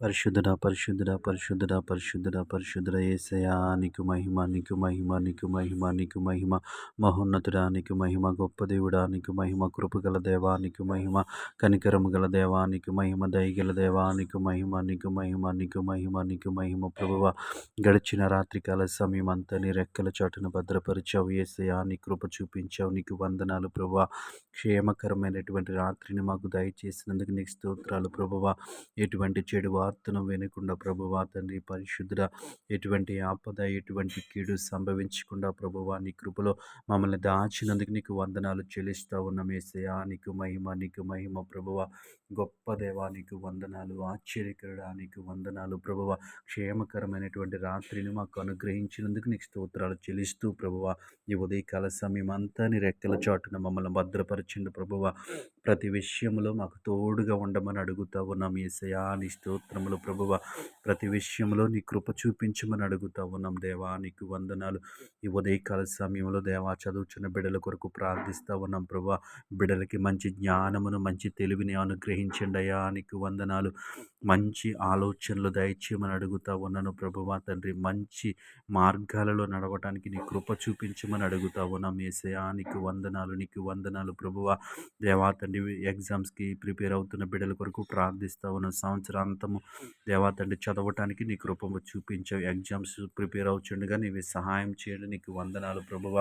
పరిశుద్ధుడ పరిశుద్ధుడ పరిశుద్ధుడ పరిశుద్ధుడ పరిశుద్ధుడ ఏసయా నీకు మహిమ నీకు మహిమ నీకు మహిమ నీకు మహిమ మహోన్నతుడా నీకు మహిమ గొప్ప దేవుడా నీకు మహిమ కృపగల దేవా నీకు మహిమ కనికరము గల దేవా నీకు మహిమ దయగల దేవా నీకు మహిమ నీకు మహిమ నీకు మహిమ నీకు మహిమ ప్రభువ గడిచిన రాత్రికాల సమయం అంతా నీ రెక్కల చాటును భద్రపరిచావు ఏసయా నీ కృప చూపించావు నీకు వందనాలు ప్రభువ క్షేమకరమైనటువంటి రాత్రిని మాకు దయచేసినందుకు నీకు స్తోత్రాలు ప్రభువ ఎటువంటి చెడు ప్రార్థన వినకుండా ప్రభువా తండ్రి పరిశుద్ధుడ ఎటువంటి ఆపద ఎటువంటి కీడు సంభవించకుండా ప్రభువా నీ కృపలో మమ్మల్ని దాచినందుకు నీకు వందనాలు చెల్లిస్తూ ఉన్నాం. ఏసయా నీకు మహిమ నీకు మహిమ ప్రభువ. గొప్ప దేవా నీకు వందనాలు ఆశ్చర్యకరుడా నీకు వందనాలు ప్రభువ. క్షేమకరమైనటువంటి రాత్రిని మాకు అనుగ్రహించినందుకు నీకు స్తోత్రాలు చెల్లిస్తూ ప్రభువ. ఈ ఉదయకాల సమయం అంతా నీ రెక్కల చాటున మమ్మల్ని భద్రపరచండి ప్రభువ. ప్రతి విషయంలో మాకు తోడుగా ఉండమని అడుగుతా ఉన్నాం. ఏసయా నీ స్తోత్రములు ప్రభువ ప్రతి విషయంలో నీ కృప చూపించమని అడుగుతా ఉన్నాం దేవా. నీకు వందనాలు. ఈ ఉదయకాల సమయంలో దేవా చదువుచున్న బిడ్డల కొరకు ప్రార్థిస్తూ ఉన్నాం ప్రభు బిడ్డలకి మంచి జ్ఞానమును మంచి తెలివిని అనుగ్రహించండి అయ్యా. నీకు వందనాలు. మంచి ఆలోచనలు దయచేయమని అడుగుతా ఉన్నాను ప్రభువా. తండ్రి మంచి మార్గాలలో నడవటానికి నీ కృప చూపించమని అడుగుతా ఉన్నాం ఏసయా నీకు వందనాలు నీకు వందనాలు ప్రభువా. దేవా తండ్రి ఎగ్జామ్స్కి ప్రిపేర్ అవుతున్న బిడ్డల కొరకు ప్రార్థిస్తా ఉన్నాం. సంవత్సరాంతము దేవా తండ్రి చదవటానికి నీ కృపము చూపించావు ఎగ్జామ్స్ ప్రిపేర్ అవుచుండగా నీవి సహాయం చేయండి. నీకు వందనాలు ప్రభువ.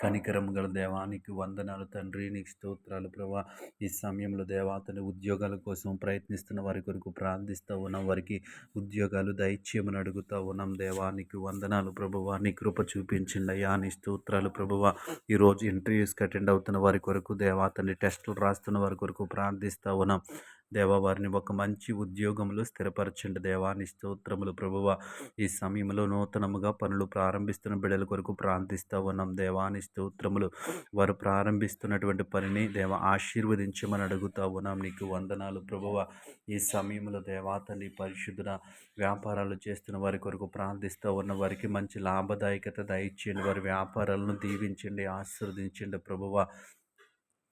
కనికరం గల దేవానికి వందనాలు తండ్రి. నీకు స్తోత్రాలు ప్రభా ఈ సమయంలో దేవాతని ఉద్యోగాల కోసం ప్రయత్నిస్తున్న వారి కొరకు ప్రార్థిస్తూ ఉన్నాం. వారికి ఉద్యోగాలు దైత్యమని అడుగుతూ ఉన్నాం దేవానికి వందనాలు ప్రభువా. నీ కృప చూపించండి అయ్యా. నీ స్తోత్రాలు ప్రభువా. ఈరోజు ఇంటర్వ్యూస్కి అటెండ్ అవుతున్న వారి కొరకు దేవాతని టెస్టులు రాస్తున్న వారి కొరకు ప్రార్థిస్తూ ఉన్నాం. దేవా వారిని ఒక మంచి ఉద్యోగంలో స్థిరపరచండి. దేవాని స్తోత్రములు ప్రభువ ఈ సమయంలో నూతనముగా పనులు ప్రారంభిస్తున్న బిడ్డల కొరకు ప్రార్థిస్తూ ఉన్నాం దేవాని స్తోత్రములు వారు ప్రారంభిస్తున్నటువంటి పనిని దేవ ఆశీర్వదించమని అడుగుతా ఉన్నాం నీకు వందనాలు ప్రభువ. ఈ సమయంలో దేవాతని పరిశుద్ధ వ్యాపారాలు చేస్తున్న వారి కొరకు ప్రార్థిస్తూ ఉన్న వారికి మంచి లాభదాయకత దయచేయండి. వారి వ్యాపారాలను దీవించండి ఆశీర్వదించండి ప్రభువ.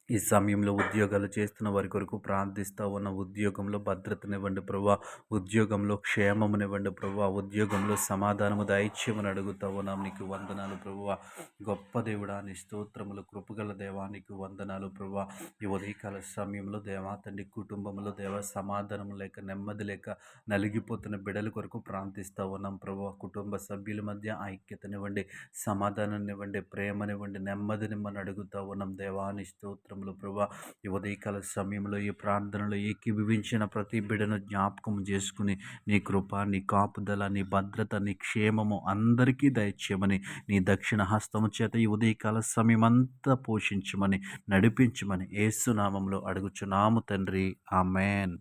ఈ సమయంలో ఉద్యోగాలు చేస్తున్న వారి కొరకు ప్రార్థిస్తూ ఉన్న ఉద్యోగంలో భద్రతనివ్వండి ప్రభా. ఉద్యోగంలో క్షేమమునివ్వండి ప్రభా. ఉద్యోగంలో సమాధానము దైత్యమని అడుగుతా ఉన్నాం. నీకు వందనాలు ప్రభువ గొప్ప దేవుడా నీ స్తోత్రములు కృపగల దేవానికి వందనాలు ప్రభా. ఈ ఉదయకాల సమయంలో దేవా తండ్రి కుటుంబంలో దేవ సమాధానం లేక నెమ్మది లేక నలిగిపోతున్న బిడల కొరకు ప్రార్థిస్తూ ఉన్నాం ప్రభా. కుటుంబ సభ్యుల మధ్య ఐక్యతనివ్వండి సమాధానాన్నివ్వండి ప్రేమనివ్వండి నెమ్మదినివ్వని అడుగుతా ఉన్నాం దేవాని స్తోత్రం ప్రాంతంలో ప్రభా ఈ ఉదయకాల సమయంలో ఈ ప్రార్థనలో ఏకీభవించిన ప్రతి బిడను జ్ఞాపకం చేసుకుని నీ కృప నీ కాపుదల నీ భద్రత నీ క్షేమము అందరికీ దయచేయమని నీ దక్షిణ హస్తము చేత ఈ ఉదయకాల సమయం అంతా పోషించమని నడిపించమని ఏసునామంలో అడుగుచున్నాము తండ్రి. ఆమెన్.